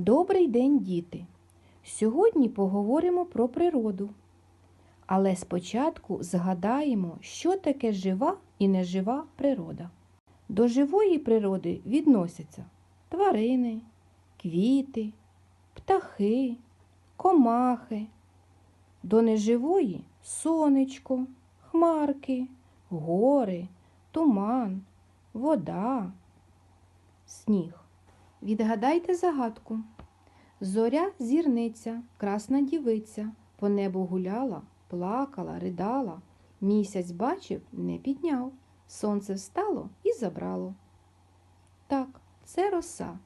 Добрий день, діти! Сьогодні поговоримо про природу. Але спочатку згадаємо, що таке жива і нежива природа. До живої природи відносяться тварини, квіти, птахи, комахи. До неживої сонечко, хмарки, гори, туман, вода, сніг. Відгадайте загадку. Зоря зірниця, красна дівиця, по небу гуляла, плакала, ридала. Місяць бачив, не підняв. Сонце встало і забрало. Так, це роса.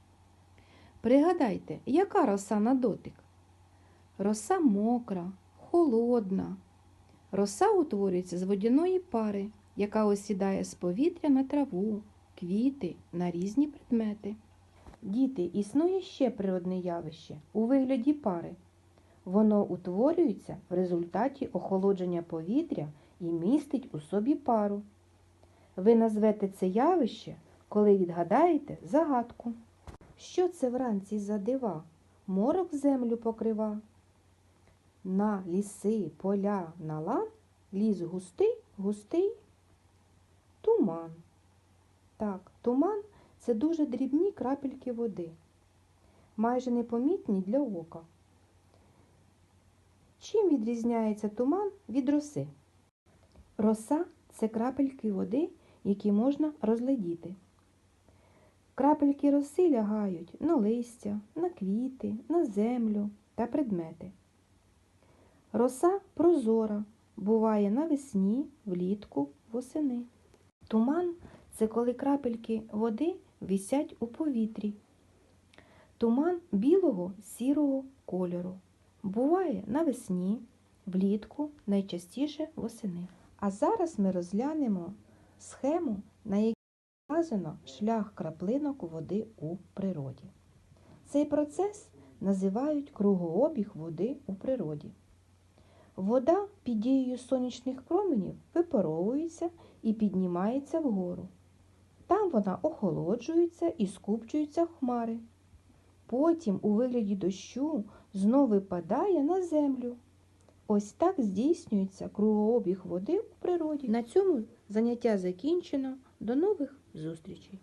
Пригадайте, яка роса на дотик? Роса мокра, холодна. Роса утворюється з водяної пари, яка осідає з повітря на траву, квіти, на різні предмети. Діти, існує ще природне явище у вигляді пари. Воно утворюється в результаті охолодження повітря і містить у собі пару. Ви назвете це явище, коли відгадаєте загадку. Що це вранці за дива? Морок землю покрива. На ліси, поля, на лан ліс густий, густий туман. Так, туман це дуже дрібні крапельки води, майже непомітні для ока. Чим відрізняється туман від роси? Роса це крапельки води, які можна розглядіти. Крапельки роси лягають на листя, на квіти, на землю та предмети. Роса прозора, буває навесні, влітку, восени. Туман це коли крапельки води висять у повітрі. Туман білого сірого кольору. Буває навесні, влітку, найчастіше восени. А зараз ми розглянемо схему, на якій показано шлях краплинок води у природі. Цей процес називають кругообіг води у природі. Вода під дією сонячних променів випаровується і піднімається вгору. Там вона охолоджується і скупчується хмари. Потім у вигляді дощу знов випадає на землю. Ось так здійснюється кругообіг води у природі. На цьому заняття закінчено. До нових зустрічей!